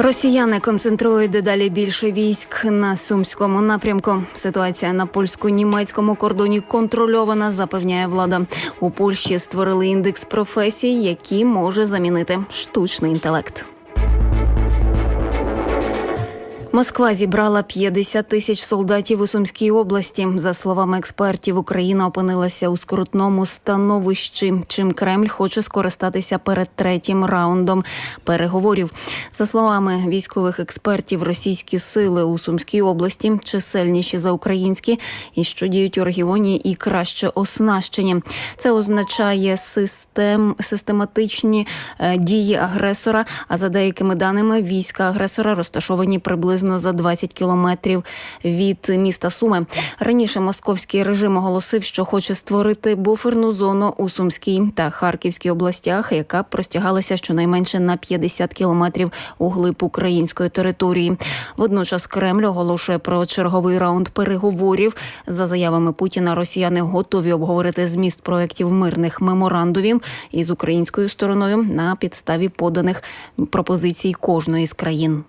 Росіяни концентрують дедалі більше військ на сумському напрямку. Ситуація на польсько-німецькому кордоні контрольована, запевняє влада. У Польщі створили індекс професій, які може замінити штучний інтелект. Москва зібрала 50 тисяч солдатів у Сумській області. За словами експертів, Україна опинилася у скрутному становищі. Чим Кремль хоче скористатися перед третім раундом переговорів. За словами військових експертів, російські сили у Сумській області чисельніші за українські і що діють у регіоні і краще оснащені. Це означає систем систематичні е, дії агресора. А за деякими даними, війська агресора розташовані приблизно за 20 кілометрів від міста Суми. Раніше московський режим оголосив, що хоче створити буферну зону у Сумській та Харківській областях, яка простягалася щонайменше на 50 кілометрів у глиб української території. Водночас Кремль оголошує про черговий раунд переговорів. За заявами Путіна, росіяни готові обговорити зміст проєктів мирних меморандумів із українською стороною на підставі поданих пропозицій кожної з країн.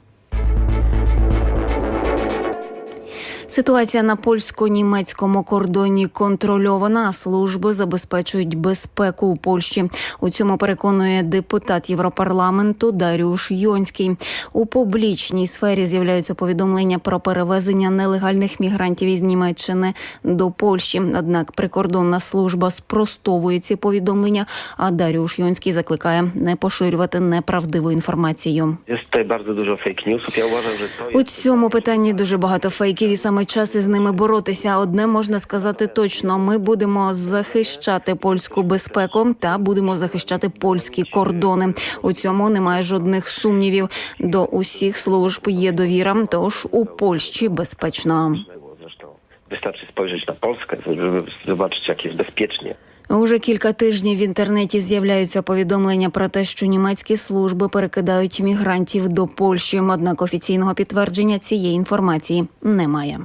Ситуація на польсько-німецькому кордоні контрольована. Служби забезпечують безпеку у Польщі. У цьому переконує депутат Європарламенту Дарюш Йонський. У публічній сфері з'являються повідомлення про перевезення нелегальних мігрантів із Німеччини до Польщі. Однак прикордонна служба спростовує ці повідомлення. А Дарюш Йонський закликає не поширювати неправдиву інформацію. У цьому питанні дуже багато фейків, і саме час із ними боротися. Одне можна сказати точно: ми будемо захищати польську безпеку та будемо захищати польські кордони. У цьому немає жодних сумнівів. До усіх служб є довіра. Тож у Польщі безпечно. Wystarczy spojrzeć na Polskę, żeby zobaczyć, jak jest bezpiecznie. Уже кілька тижнів в інтернеті з'являються повідомлення про те, що німецькі служби перекидають мігрантів до Польщі. Однак офіційного підтвердження цієї інформації немає.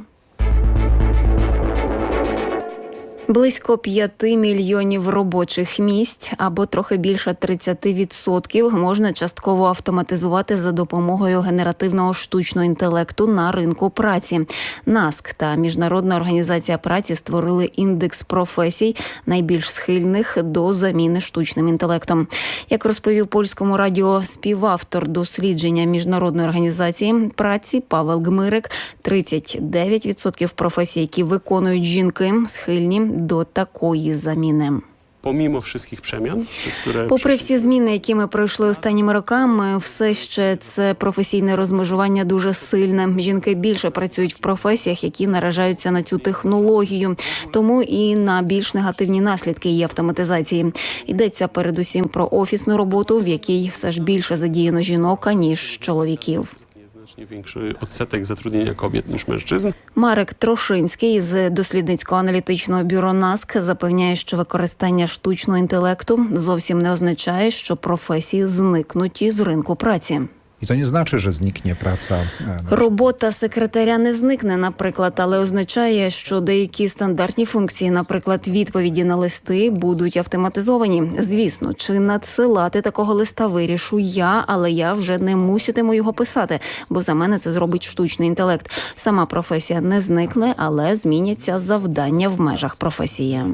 Близько 5 мільйонів робочих місць або трохи більше 30% можна частково автоматизувати за допомогою генеративного штучного інтелекту на ринку праці. НАСК та Міжнародна організація праці створили індекс професій найбільш схильних до заміни штучним інтелектом. Як розповів польському радіо співавтор дослідження міжнародної організації праці Павел Гмирик, 39% професій, які виконують жінки, схильні до такої заміни. pomimo wszystkich przemian, które Попри всі зміни, які ми пройшли останніми роками, все ще це професійне розмежування дуже сильне. Жінки більше працюють в професіях, які наражаються на цю технологію, тому і на більш негативні наслідки її автоматизації. Йдеться передусім про офісну роботу, в якій все ж більше задіяно жінок аніж чоловіків. Znacznie більший відсоток затруднення кобіт, ніж mężczyzn. Марек Трошинський з дослідницького аналітичного бюро НАСК запевняє, що використання штучного інтелекту зовсім не означає, що професії зникнуті з ринку праці. I to nie znaczy, że zniknie praca. e, Робота секретаря не зникне, наприклад, але означає, що деякі стандартні функції, наприклад, відповіді на листи, будуть автоматизовані. Звісно, чи надсилати такого листа вирішу я, але я вже не муситиму його писати, бо за мене це зробить штучний інтелект. Сама професія не зникне, але зміняться завдання в межах професії.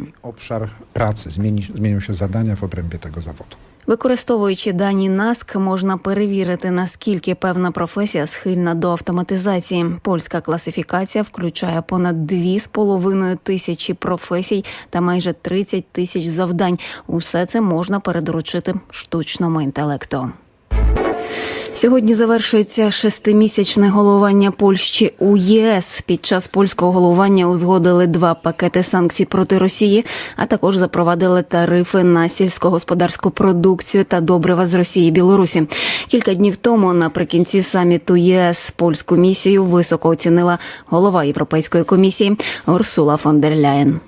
Zmieni, zmienią się zadania w obrębie tego zawodu. Використовуючи дані НАСК, можна перевірити наскільки певна професія схильна до автоматизації. Польська класифікація включає понад 2,5 тисячі професій та майже 30 тисяч завдань. Усе це можна передоручити штучному інтелекту. Сьогодні завершується шестимісячне головування Польщі у ЄС. Під час польського головування узгодили два пакети санкцій проти Росії, а також запровадили тарифи на сільськогосподарську продукцію та добрива з Росії і Білорусі. Кілька днів тому, наприкінці саміту ЄС, польську місію високо оцінила голова Європейської комісії Урсула фон дер Ляєн.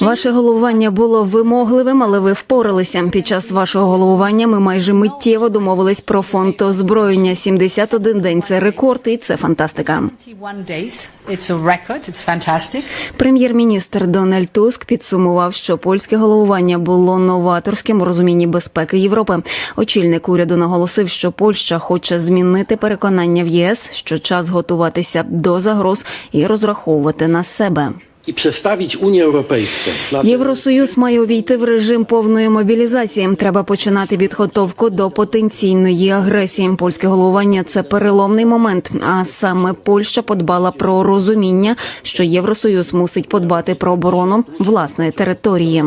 Ваше головування було вимогливим, але ви впоралися. Під час вашого головування ми майже миттєво домовились про фонд озброєння. 71 день це рекорд, і це фантастика. 21 days. It's a record. It's fantastic. Прем'єр-міністр Дональд Туск підсумував, що польське головування було новаторським у розумінні безпеки Європи. Очільник уряду наголосив, що Польща хоче змінити переконання в ЄС, що час готуватися до загроз і розраховувати на себе. I представити Унію Європейську. Євросоюз має увійти в режим повної мобілізації. Треба починати підготовку до потенційної агресії. Польське головування це переломний момент. А саме Польща подбала про розуміння, що Євросоюз мусить подбати про оборону власної території.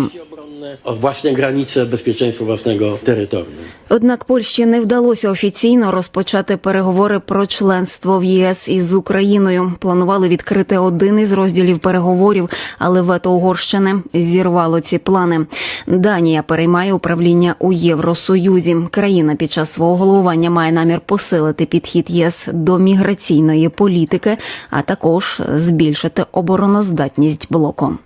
Własne granice, bezpieczeństwo własnego terytorium. Однак Польщі не вдалося офіційно розпочати переговори про членство в ЄС із Україною. Планували відкрити один із розділів переговорів, але вето Угорщини зірвало ці плани. Данія переймає управління у Євросоюзі. Країна під час свого головування має намір посилити підхід ЄС до міграційної політики, а також збільшити обороноздатність блоку.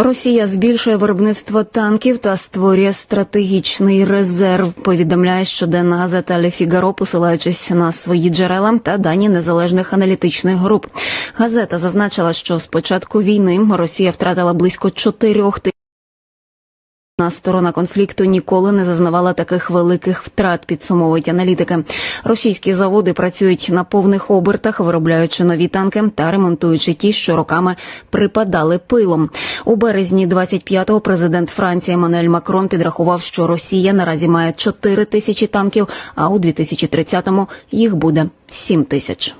Росія збільшує виробництво танків та створює стратегічний резерв. Повідомляє щоденна газета «Ле Фігаро», посилаючись на свої джерела та дані незалежних аналітичних груп. Газета зазначила, що з початку війни Росія втратила близько чотирьох. На сторона конфлікту ніколи не зазнавала таких великих втрат, підсумовують аналітики. Російські заводи працюють на повних обертах, виробляючи нові танки та ремонтуючи ті, що роками припадали пилом. У березні 25-го президент Франції Еммануель Макрон підрахував, що Росія наразі має 4 тисячі танків, а у 2030-му їх буде 7 тисяч.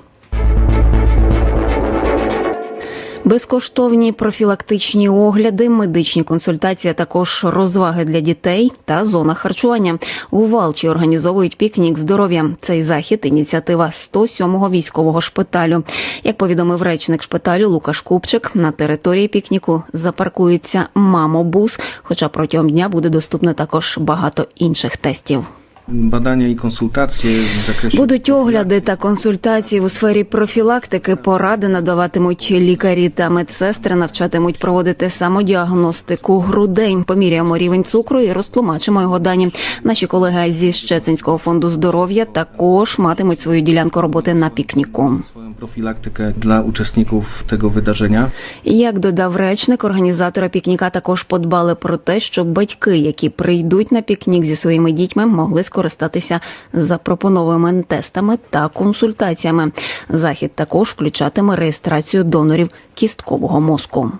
Безкоштовні профілактичні огляди, медичні консультації, а також розваги для дітей та зона харчування. У Валчі організовують пікнік здоров'я. Цей захід ініціатива 107-го військового шпиталю. Як повідомив речник шпиталю Лукаш Купчик, на території пікніку запаркується мамобус. Хоча протягом дня буде доступно також багато інших тестів. Badania i konsultacje w zakresie Будуть огляди та консультації у сфері профілактики. Поради надаватимуть лікарі та медсестри, навчатимуть проводити самодіагностику грудей. Поміряємо рівень цукру і розтлумачимо його дані. Наші колеги зі Щецинського фонду здоров'я також матимуть свою ділянку роботи на пікніку. profilaktykę dla uczestników tego wydarzenia. Як додав речник, організатори пікніка також подбали про те, щоб батьки, які прийдуть на пікнік зі своїми дітьми, могли скористатися запропонованими тестами та консультаціями. Захід також включатиме реєстрацію донорів кісткового мозку.